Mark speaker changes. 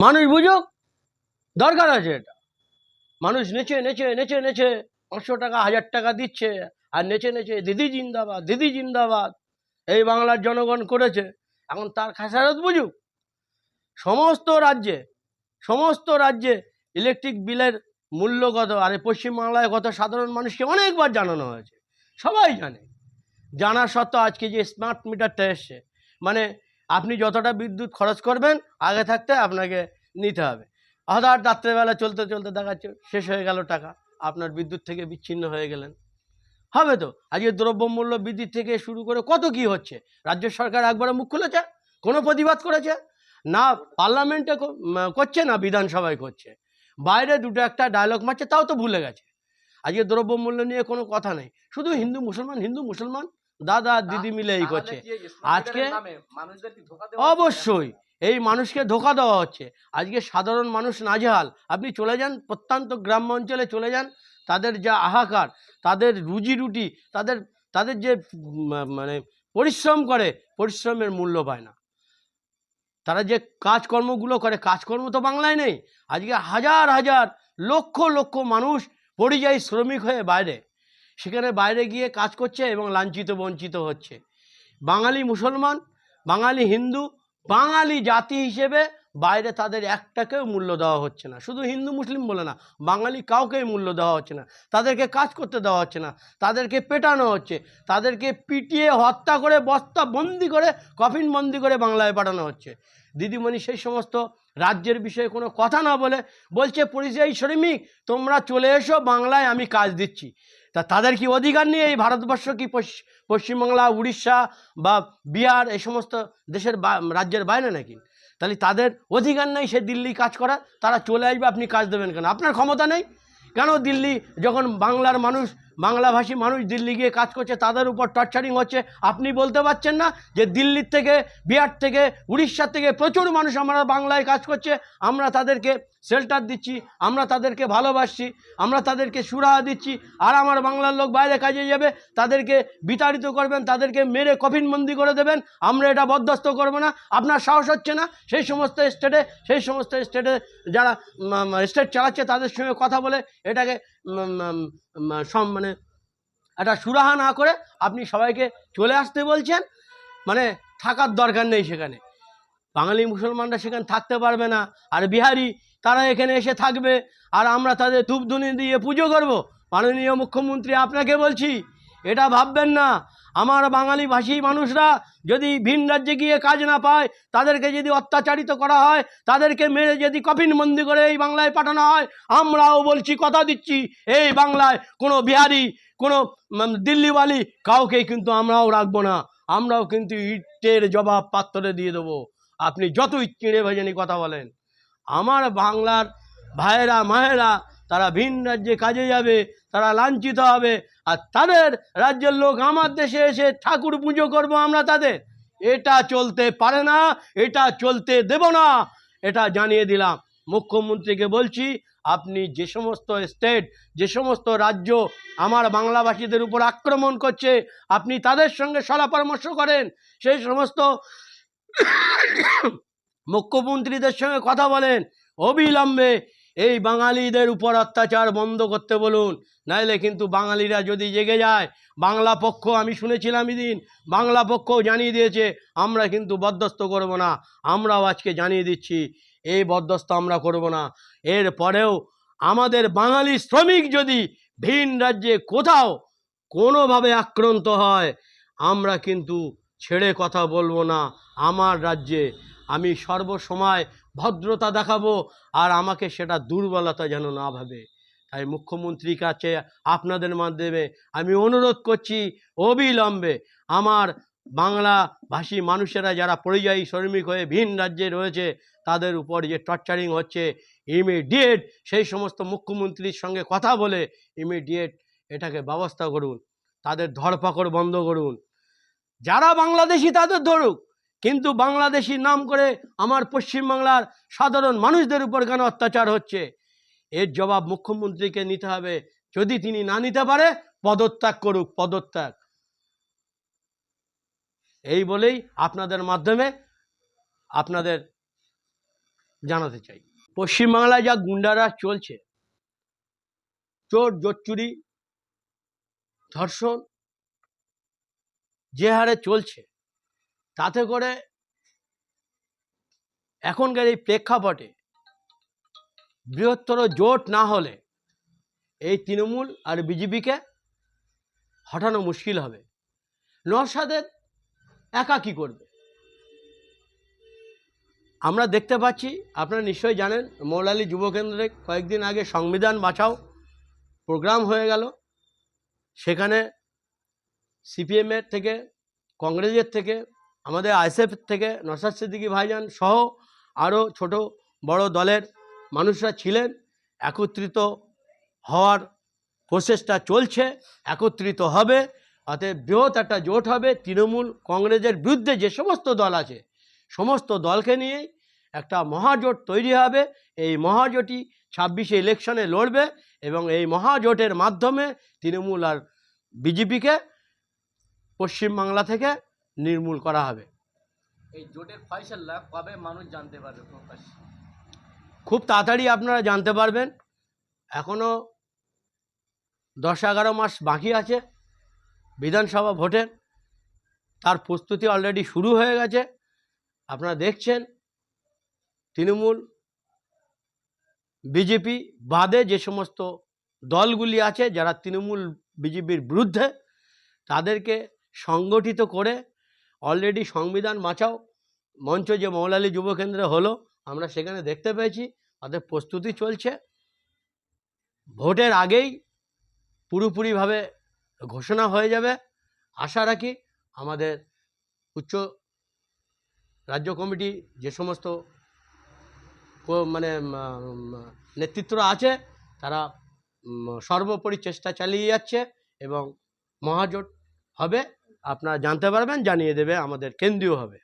Speaker 1: মানুষ বুঝুক? দরকার আছে এটা। মানুষ নেচে নেচে নেচে নেচে পাঁচশো টাকা, হাজার টাকা দিচ্ছে আর নেচে নেচে দিদি জিন্দাবাদ দিদি জিন্দাবাদ। এই বাংলার জনগণ করেছে। এখন তার খাসারত বুঝুক? সমস্ত রাজ্যে সমস্ত রাজ্যে ইলেকট্রিক বিলের মূল্য কত? আর পশ্চিমবাংলায় কত সাধারণ মানুষকে অনেকবার জানানো হয়েছে। সবাই জানে। জানা সত্ত্বেও আজকে যে স্মার্ট মিটারটা এসছে মানে আপনি যতটা বিদ্যুৎ খরচ করবেন, আগে থাকতে আপনাকে নিতে হবে। হঠাৎ রাত্রেবেলা চলতে চলতে দেখাচ্ছে, শেষ হয়ে গেল টাকা। আপনার বিদ্যুৎ থেকে বিচ্ছিন্ন হয়ে গেলেন। হবে তো? আজকে দ্রব্যমূল্য বৃদ্ধি থেকে শুরু করে কত কি হচ্ছে? রাজ্য সরকার একবারে মুখ খুলেছে? কোনো প্রতিবাদ করেছে? না, পার্লামেন্টে করছে না, বিধানসভায় করছে? বাইরে দুটো একটা ডায়লগ মারছে, তাও তো ভুলে গেছে। আজকে দ্রব্যমূল্য নিয়ে কোনো কথা নেই। শুধু হিন্দু মুসলমান হিন্দু মুসলমান দাদা দিদি মিলে এই করছে। আজকে- অবশ্যই এই মানুষকে ধোকা দেওয়া হচ্ছে। আজকে সাধারণ মানুষ নাজেহাল। আপনি চলে যান প্রত্যন্ত গ্রাম অঞ্চলে চলে যান তাদের যা আহাকার তাদের রুজি রুটি তাদের তাদের যে মানে পরিশ্রম করে পরিশ্রমের মূল্য পায় না। তারা যে কাজকর্মগুলো করে কাজকর্ম তো বাংলায় নেই। আজকে হাজার হাজার লক্ষ লক্ষ মানুষ পরিযায়ী শ্রমিক হয়ে বাইরে। সেখানে বাইরে গিয়ে কাজ করছে এবং লাঞ্ছিত, বঞ্চিত হচ্ছে। বাঙালি মুসলমান, বাঙালি হিন্দু, বাঙালি জাতি হিসেবে বাইরে তাদের একটাকেও মূল্য দেওয়া হচ্ছে না। শুধু হিন্দু, মুসলিম বলে না, বাঙালি কাউকেই মূল্য দেওয়া হচ্ছে না। তাদেরকে কাজ করতে দেওয়া হচ্ছে না, তাদেরকে পেটানো হচ্ছে, তাদেরকে পিটিয়ে, হত্যা করে বস্তা বন্দি করে কফিন বন্দি করে বাংলায় পাঠানো হচ্ছে। দিদিমণি সেই সমস্ত রাজ্যের বিষয়ে কোনো কথা না বলে বলছে, পরিযায়ী শ্রমিক, তোমরা চলে এসো, বাংলায় আমি কাজ দিচ্ছি। তা তাদের কি অধিকার নেই এই ভারতবর্ষ কি পশ্চিমবাংলা, উড়িষ্যা বা বিহার এই সমস্ত দেশের রাজ্যের বাইরে নাকি? তাহলে তাদের অধিকার নেই সে দিল্লি কাজ করা তারা চলে আসবে, আপনি কাজ দেবেন কেন? আপনার ক্ষমতা নেই? কেন দিল্লি যখন বাংলার মানুষ বাংলাভাষী মানুষ দিল্লি গিয়ে কাজ করছে, তাদের উপর টর্চারিং হচ্ছে। আপনি বলতে পারছেন না যে দিল্লির থেকে, বিহার থেকে উড়িষ্যার থেকে প্রচুর মানুষ আমরা বাংলায় কাজ করছে। আমরা তাদেরকে শেল্টার দিচ্ছি, আমরা তাদেরকে ভালোবাসছি, আমরা তাদেরকে সুরাহা দিচ্ছি। আর আমার বাংলার লোক বাইরে কাজে যাবে, তাদেরকে বিতাড়িত করবেন, তাদেরকে মেরে কফিনবন্দি করে দেবেন। আমরা এটা বরদাস্ত করব না। আপনার সাহস হচ্ছে না? সেই সমস্ত স্টেটে সেই সমস্ত স্টেটে যারা স্টেট চালাচ্ছে, তাদের সঙ্গে কথা বলে এটাকে সম মানে একটা সুরাহা না করে আপনি সবাইকে চলে আসতে বলছেন মানে থাকার দরকার নেই সেখানে। বাঙালি মুসলমানরা সেখানে থাকতে পারবে না, আর বিহারি তারা এখানে এসে থাকবে, আর আমরা তাদের ধূপধুনি দিয়ে পুজো করব। মাননীয় মুখ্যমন্ত্রী, আপনাকে বলছি এটা ভাববেন না। আমার বাঙালি ভাষী মানুষরা যদি ভিন রাজ্যে গিয়ে কাজ না পায়, তাদেরকে যদি অত্যাচারিত করা হয়, তাদেরকে মেরে যদি কফিন বন্দি করে এই বাংলায় পাঠানো হয়, আমরাও বলছি, কথা দিচ্ছি, এই বাংলায় কোনো বিহারি, কোনো দিল্লিওয়ালি কাউকে কিন্তু আমরাও রাখব না। আমরাও কিন্তু ইটের জবাব পাত্রে দিয়ে দেবো। আপনি যতই চিড়ে ভেজেনি কথা বলেন। আমার বাংলার ভাইয়েরা, মায়েরা, তারা ভিন রাজ্যে কাজে যাবে, তারা লাঞ্ছিত হবে। আর তাদের রাজ্যের লোক আমার দেশে এসে ঠাকুর পুজো করব আমরা তাদের। এটা চলতে পারে না, এটা চলতে দেব না। এটা জানিয়ে দিলাম। মুখ্যমন্ত্রীকে বলছি, আপনি যে সমস্ত স্টেট যে সমস্ত রাজ্য আমার বাংলাভাষীদের উপর আক্রমণ করছে, আপনি তাদের সঙ্গে সলা পরামর্শ করেন। সেই সমস্ত মুখ্যমন্ত্রীদের সঙ্গে কথা বলেন। অবিলম্বে এই বাঙালিদের উপর অত্যাচার বন্ধ করতে বলুন। নাইলে কিন্তু বাঙালিরা যদি জেগে যায়, বাংলা পক্ষ, আমি শুনেছিলাম এদিন, বাংলা পক্ষ জানিয়ে দিয়েছে, আমরা কিন্তু বরদস্ত করব না, আমরাও আজকে জানিয়ে দিচ্ছি, এই বরদস্ত আমরা করব না। এর পরেও আমাদের বাঙালি শ্রমিক যদি ভিন রাজ্যে কোথাও কোনোভাবে আক্রান্ত হয়, আমরা কিন্তু ছেড়ে কথা বলব না, আমার রাজ্যে। আমি সর্বসময় ভদ্রতা দেখাবো আর আমাকে সেটা দুর্বলতা যেন না ভাবে। তাই মুখ্যমন্ত্রীর কাছে আপনাদের মাধ্যমে আমি অনুরোধ করছি, অবিলম্বে আমার বাংলা ভাষী মানুষেরা যারা পরিযায়ী শ্রমিক হয়ে ভিন রাজ্যে রয়েছে, তাদের উপর যে টর্চারিং হচ্ছে, ইমিডিয়েট সেই সমস্ত মুখ্যমন্ত্রীর সঙ্গে কথা বলে ইমিডিয়েট এটাকে ব্যবস্থা করুন। তাদের ধরপাকড় বন্ধ করুন। যারা বাংলাদেশি তাদের ধরুক। কিন্তু বাংলাদেশি নাম করে আমার পশ্চিমবাংলার সাধারণ মানুষদের উপর কেন অত্যাচার হচ্ছে? এর জবাব মুখ্যমন্ত্রীকে নিতে হবে। যদি তিনি না নিতে পারে, পদত্যাগ করুক, পদত্যাগ। এই বলেই আপনাদের মাধ্যমে আপনাদের জানাতে চাই। পশ্চিমবাংলায় যা গুন্ডারা চলছে, চোর জোচ্চুরি ধর্ষণ, যে হারে চলছে তাতে করে এখনকার এই প্রেক্ষাপটে বৃহত্তর জোট না হলে এই তৃণমূল আর বিজেপিকে হটানো মুশকিল হবে। নরসাদের একা কী করবে? আমরা দেখতে পাচ্ছি, আপনারা নিশ্চয়ই জানেন, মৌলালী যুবকেন্দ্রে কয়েকদিন আগে সংবিধান বাঁচাও প্রোগ্রাম হয়ে গেল। সেখানে সিপিএমের থেকে, কংগ্রেসের থেকে আমাদের আইএসএফ থেকে নসাদ সিদ্দিকী ভাইজান সহ আরও ছোট বড় দলের মানুষরা ছিলেন। একত্রিত হওয়ার প্রসেসটা চলছে, একত্রিত হবে। অতএব বৃহৎ একটা জোট হবে। তৃণমূল কংগ্রেসের বিরুদ্ধে যে সমস্ত দল আছে, সমস্ত দলকে নিয়েই একটা মহাজোট তৈরি হবে। এই মহাজোটই ছাব্বিশে ইলেকশনে লড়বে এবং এই মহাজোটের মাধ্যমে তৃণমূল আর বিজেপিকে পশ্চিমবাংলা থেকে নির্মূল করা হবে।
Speaker 2: এই জোটের ফয়সাল্লা কবে মানুষ জানতে পারবে প্রকাশ?
Speaker 1: খুব তাড়াতাড়ি আপনারা জানতে পারবেন। এখনও দশ এগারো মাস বাকি আছে বিধানসভা ভোটের। তার প্রস্তুতি অলরেডি শুরু হয়ে গেছে। আপনারা দেখছেন তৃণমূল বিজেপি বাদে যে সমস্ত দলগুলি আছে যারা তৃণমূল বিজেপির বিরুদ্ধে তাদেরকে সংগঠিত করে অলরেডি সংবিধান বাঁচাও। মঞ্চ যে মৌলালী যুবকেন্দ্রে হলো আমরা সেখানে দেখতে পেয়েছি তাদের প্রস্তুতি চলছে। ভোটের আগেই পুরোপুরিভাবে ঘোষণা হয়ে যাবে। আশা রাখি আমাদের উচ্চ রাজ্য কমিটি যে সমস্ত মানে উম, আছে তারা সর্বোপরি চেষ্টা চালিয়ে যাচ্ছে এবং মহাজোট হবে। আপনারা জানতে পারবেন জানিয়ে দেবে আমাদের কেন্দ্রীয় হবে